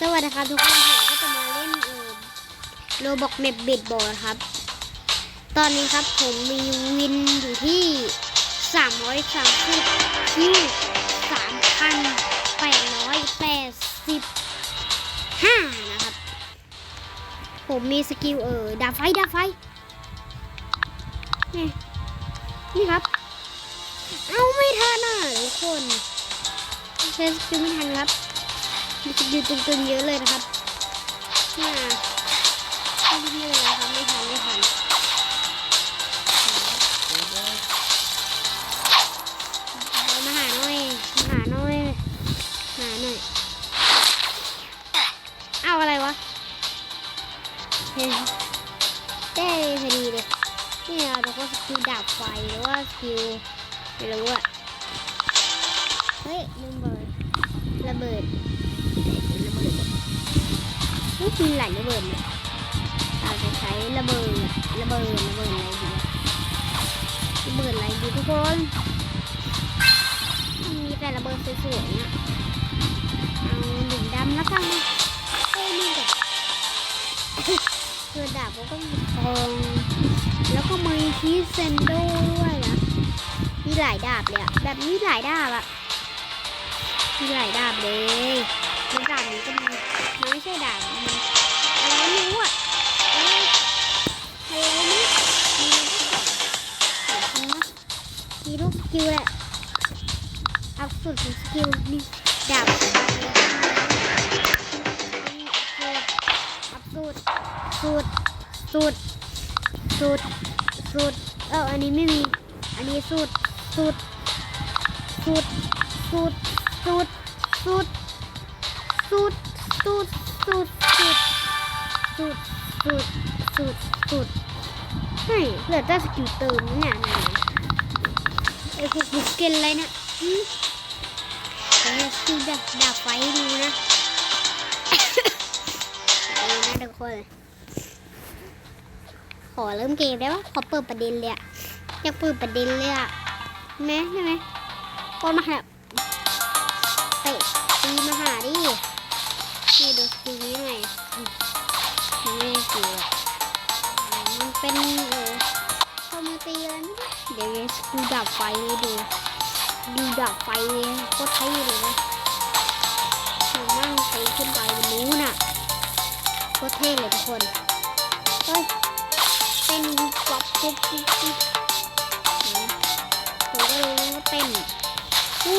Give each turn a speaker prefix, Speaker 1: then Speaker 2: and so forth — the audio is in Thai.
Speaker 1: สวัสดีครับทุกคนผมก็จะมาเล่นเออโรบอกเมบบิดบอลครับ ตอนนี้ครับผมมีวินอยู่ที่330คิว3,885นแปดร้อยแปดสิบห้านะครับ ผมมีสกิลเออดาไฟดาไฟนี่นี่ครับ เอาไม่ทันอะทุกคนใช้สกิลไม่ทันครับ มีสกิลตึงๆเยอะเลยนะครับเนี่ยไม่ได้เลยนะครับไม่ทันไม่ทันมาหาหน่อยมาหาหน่อยหาหน่อยเอาอะไรวะเฮ้ยได้พอดีเลยนี่เราจะก็สกิลดาบไฟหรือว่าสกิลไม่รู้อะเฮ้ยลืมเบิดระเบิดระเบิด นี่มีหลายระเบิดเลยเราจะใช้ระเบิดระเบิดระเบิดอะไรดีระเบิดอะไรดีทุกคนมีแต่ระเบิดสวยๆเนี่ยเอาหนึ่งดำแล้วกันเอ้ยนี่แบบคือดาบก็มีทองแล้วก็มีคีเซนโดด้วยนะมีหลายดาบเลยอะแบบนี้หลายดาบอะมีหลายดาบเลย กสกิลแหละอัพสุดของสกิลนี่ดาบอัพสุดสุดสุดสุดสุดเอออันนี้ไม่มี อันนี้สุดสุดสุดสุดสุดสุดสุดสุดสุดสุดสุดสุดสุดสุดเฮ้ยเหลือแต่สกิลเติมเนี่ย พวกบุกเกนอะไรเนี่ยหืมแต่เนี่ยสกิลดับดับไฟดูนะเอานะทุกคน ขอเริ่มเกมได้ปะขอเปิดประเด็นเลยอะอยากเปิดประเด็นเลยอะแม่ใช่ไหมคนมาแบบเตะตีมาหาดินี่ดูสกินี้หน่อย ดี๋ยวสกิลดับไฟให้ดู ดูดับไฟโคตรใช้เลยนะมันนั่งไปขึ้นไปบนนู้นน่ะโคตรเท่เลยทุกคน เฮ้ยเต้นปุ๊บปั๊บปุ๊บปุ๊บปุ๊บอืมผมก็รู้ว่าเต้นอู้